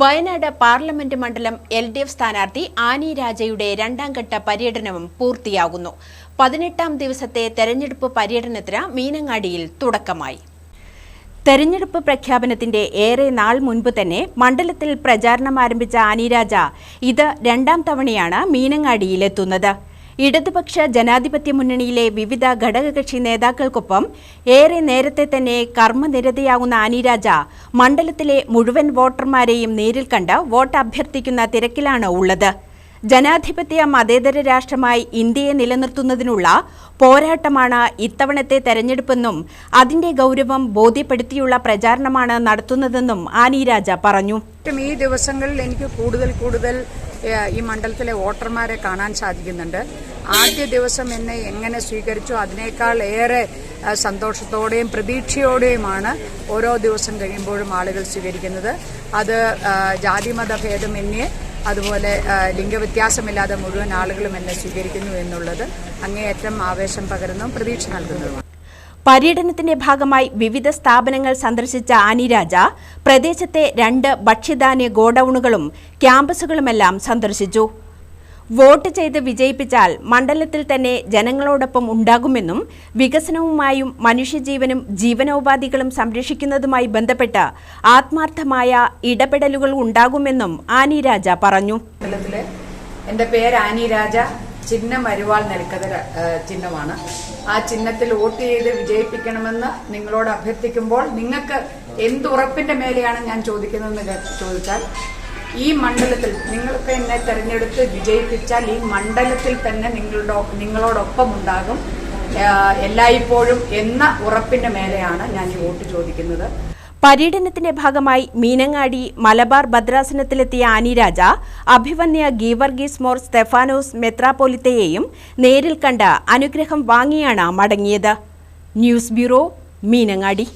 Wayanad parliament മണ്ഡലം L D F സ്ഥാനാർത്ഥി ആനി രാജയുടെ രണ്ടാം ഘട്ട പര്യടനവും പൂർത്തിയാകുന്നു. പതിനെട്ടാം ദിവസത്തെ തെരഞ്ഞെടുപ്പ് പര്യടനത്തിന് മീനങ്ങാടിയിൽ തുടക്കമായി. തെരഞ്ഞെടുപ്പ് പ്രഖ്യാപനത്തിന്റെ ഏറെ നാൾ മുൻപ് തന്നെ മണ്ഡലത്തിൽ പ്രചാരണം ആരംഭിച്ച ആനിരാജ ഇത് രണ്ടാം തവണയാണ് മീനങ്ങാടിയിലെത്തുന്നത്. ഇടതുപക്ഷ ജനാധിപത്യ മുന്നണിയിലെ വിവിധ ഘടകകക്ഷി നേതാക്കൾക്കൊപ്പം ഏറെ നേരത്തെ തന്നെ കർമ്മനിരതയാകുന്ന ആനിരാജ മണ്ഡലത്തിലെ മുഴുവൻ വോട്ടർമാരെയും നേരിൽ കണ്ട് വോട്ട് അഭ്യർത്ഥിക്കുന്ന തിരക്കിലാണ് ഉള്ളത്. ജനാധിപത്യ മതേതര രാഷ്ട്രമായി ഇന്ത്യയെ നിലനിർത്തുന്നതിനുള്ള പോരാട്ടമാണ് ഇത്തവണത്തെ തെരഞ്ഞെടുപ്പെന്നും അതിന്റെ ഗൗരവം ബോധ്യപ്പെടുത്തിയുള്ള പ്രചാരണമാണ് നടത്തുന്നതെന്നും ആനിരാജ പറഞ്ഞു. ഈ ദിവസങ്ങളിൽ എനിക്ക് കൂടുതൽ കൂടുതൽ ഈ മണ്ഡലത്തിലെ വോട്ടർമാരെ കാണാൻ സാധിക്കുന്നുണ്ട്. ആദ്യ ദിവസം എന്നെ എങ്ങനെ സ്വീകരിച്ചു അതിനേക്കാൾ ഏറെ സന്തോഷത്തോടെയും പ്രതീക്ഷയോടെയുമാണ് ഓരോ ദിവസം കഴിയുമ്പോഴും ആളുകൾ സ്വീകരിക്കുന്നത്. അത് ജാതിമത ഭേദമന്യേ അതുപോലെ ലിംഗവ്യത്യാസമില്ലാതെ മുഴുവൻ ആളുകളും എന്നെ സ്വീകരിക്കുന്നു എന്നുള്ളത് അങ്ങേയറ്റം ആവേശം പകരുന്നതും പ്രതീക്ഷ നൽകുന്നതുമാണ് പര്യടനത്തിന്റെ ഭാഗമായി വിവിധ സ്ഥാപനങ്ങൾ സന്ദർശിച്ച അനിരാജ പ്രദേശത്തെ രണ്ട് ഭക്ഷ്യധാന്യ ഗോഡൌണുകളും ക്യാമ്പസുകളുമെല്ലാം സന്ദർശിച്ചു. വോട്ട് ചെയ്ത് വിജയിപ്പിച്ചാൽ മണ്ഡലത്തിൽ തന്നെ ജനങ്ങളോടൊപ്പം ഉണ്ടാകുമെന്നും വികസനവുമായും മനുഷ്യജീവനും ജീവനോപാധികളും സംരക്ഷിക്കുന്നതുമായി ബന്ധപ്പെട്ട് ആത്മാർത്ഥമായ ഇടപെടലുകൾ ഉണ്ടാകുമെന്നും ആനി രാജ പറഞ്ഞു. എന്റെ പേര് ആനി രാജ. ചിഹ്നം അരുവാൾ നെൽക്കതര ചിഹ്നമാണ്. ആ ചിഹ്നത്തിൽ വോട്ട് ചെയ്ത് വിജയിപ്പിക്കണമെന്ന് നിങ്ങളോട് അഭ്യർത്ഥിക്കുമ്പോൾ നിങ്ങൾക്ക് എന്തുറപ്പിന്റെ മേലെയാണ് ഞാൻ ചോദിക്കുന്നതെന്ന് ചോദിച്ചാൽ ഈ മണ്ഡലത്തിൽ നിങ്ങൾക്ക് എന്നെ തിരഞ്ഞെടുത്ത് വിജയിപ്പിച്ചാൽ ഈ മണ്ഡലത്തിൽ തന്നെ നിങ്ങളുടെ നിങ്ങളോടൊപ്പം ഉണ്ടാകും. എല്ലായ്പ്പോഴും എന്ന ഉറപ്പിന്റെ മേലെയാണ് ഞാൻ ഈ വോട്ട് ചോദിക്കുന്നത്. പര്യടനത്തിന്റെ ഭാഗമായി മീനങ്ങാടി മലബാർ ഭദ്രാസനത്തിലെത്തിയ ആനിരാജ അഭിവന്യ ഗീവർഗീസ് മോർ സ്തെഫാനോസ് മെത്രാപോലിത്തയെയും നേരിൽ കണ്ട് അനുഗ്രഹം വാങ്ങിയാണ് മടങ്ങിയത്. News bureau Meenangadi.